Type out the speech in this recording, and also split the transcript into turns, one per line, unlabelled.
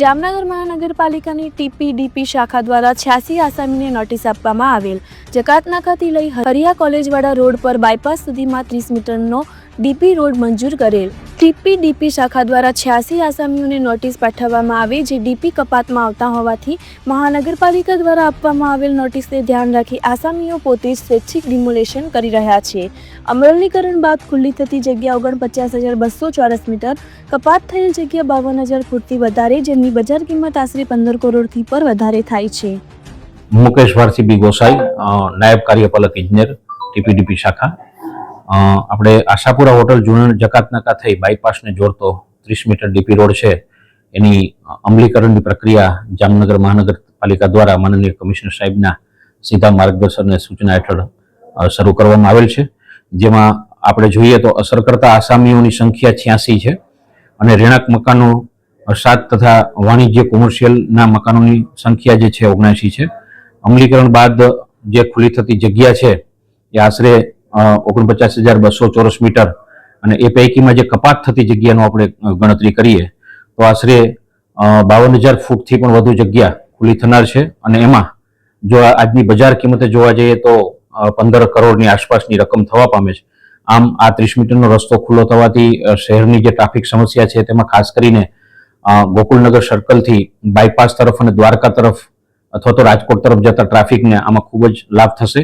જામનગર મહાનગરપાલિકાની ટીપીડીપી શાખા દ્વારા છ્યાસી આસામીને નોટિસ આપવામાં આવેલ. જકાતનાકાથી લઈ હરિયા કોલેજવાળા રોડ પર બાયપાસ સુધીમાં ત્રીસ મીટરનો ડીપી રોડ મંજૂર કરેલ. ટીપીડીપી શાખા દ્વારા છ્યાસી આસામીઓને નોટિસ પાઠવવામાં આવી જે ડીપી કપાતમાં આવતા હોવાથી મહાનગરપાલિકા દ્વારા આપવામાં આવેલ નોટિસને ધ્યાન રાખી આસામીઓ પોતે જ સ્વૈચ્છિક ડિમોલેશન કરી રહ્યા છે. અમલીકરણ બાદ ખુલ્લી થતી જગ્યા ઓગણપચાસ હજાર બસો ચોરસ મીટર, કપાત થયેલ જગ્યા બાવન હજાર ફૂટથી વધારે, જેમની બજાર કિંમત આશરે પંદર કરોડથી પર વધારે થાય છે.
મુકેશ વારસીબી ગોસાઈ નાયબ કાર્યપાલક ઇજનેર ટીપીડીપી શાખા. આપણે આશાપુરા હોટલ જૂના જકાતનાકા થઈ બાયપાસને જોડતો ત્રીસ મીટર ડીપી રોડ છે. એની અમલીકરણની પ્રક્રિયા જામનગર મહાનગરપાલિકા દ્વારા માનનીય કમિશનર સાહેબના સીધા માર્ગદર્શન સૂચના હેઠળ શરૂ કરવામાં આવેલ છે. જેમાં આપણે જોઈએ તો અસર કરતા આસામીઓની સંખ્યા છ્યાસી છે અને રહેણાંક મકાનો સાત તથા વાણિજ્ય કોમર્શિયલના મકાનોની સંખ્યા જે છે ઓગણસી છે. અમલીકરણ બાદ જે ખુલ્લી થતી જગ્યા છે, એ આશરે ઓગણપચાસ હજાર બસો ચોરસ મીટર અને એ પૈકીમાં જે કપાત થતી જગ્યાનો આપણે ગણતરી કરીએ, તો આશરે બાવન હજાર ફૂટથી પણ વધુ જગ્યા ખુલ્લી થનાર છે અને એમાં જો આજની બજાર કિંમતે જોવા જઈએ તો પંદર કરોડની આસપાસની રકમ થવા પામે છે. આમ આ ત્રીસ મીટરનો રસ્તો ખુલ્લો થવાથી શહેરની જે ટ્રાફિક સમસ્યા છે તેમાં ખાસ કરીને ગોકુલનગર સર્કલથી બાયપાસ તરફ અને દ્વારકા તરફ અથવા તો રાજકોટ તરફ જતા ટ્રાફિકને આમાં ખૂબ જ લાભ થશે.